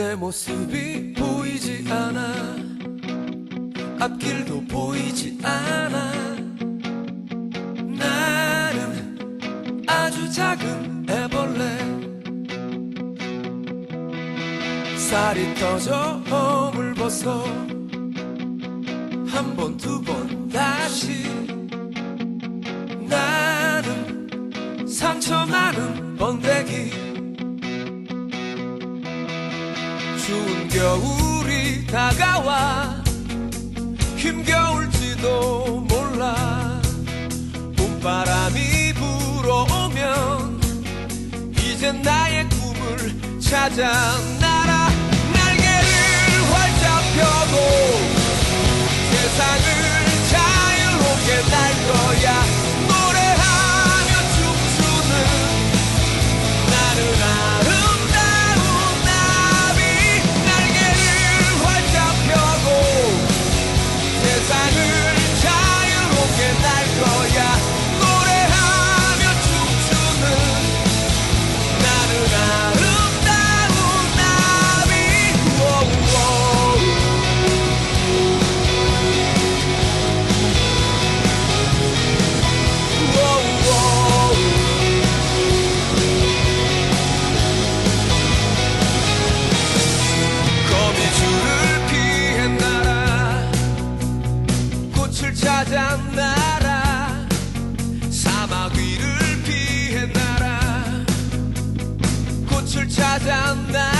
내 모습이 보이지 않아. 앞길도 보이지 않아. 나는 아주 작은 애벌레 살이 터져 허물 벗어. 한 번 두 번 다시. 나는 상처 많 추운 겨울이 다가와 힘겨울지도 몰라. 봄바람이 불어오면 이젠 나의 꿈을 찾아 찾아 날아 사막 위를 피해 날아 꽃을 찾아 날아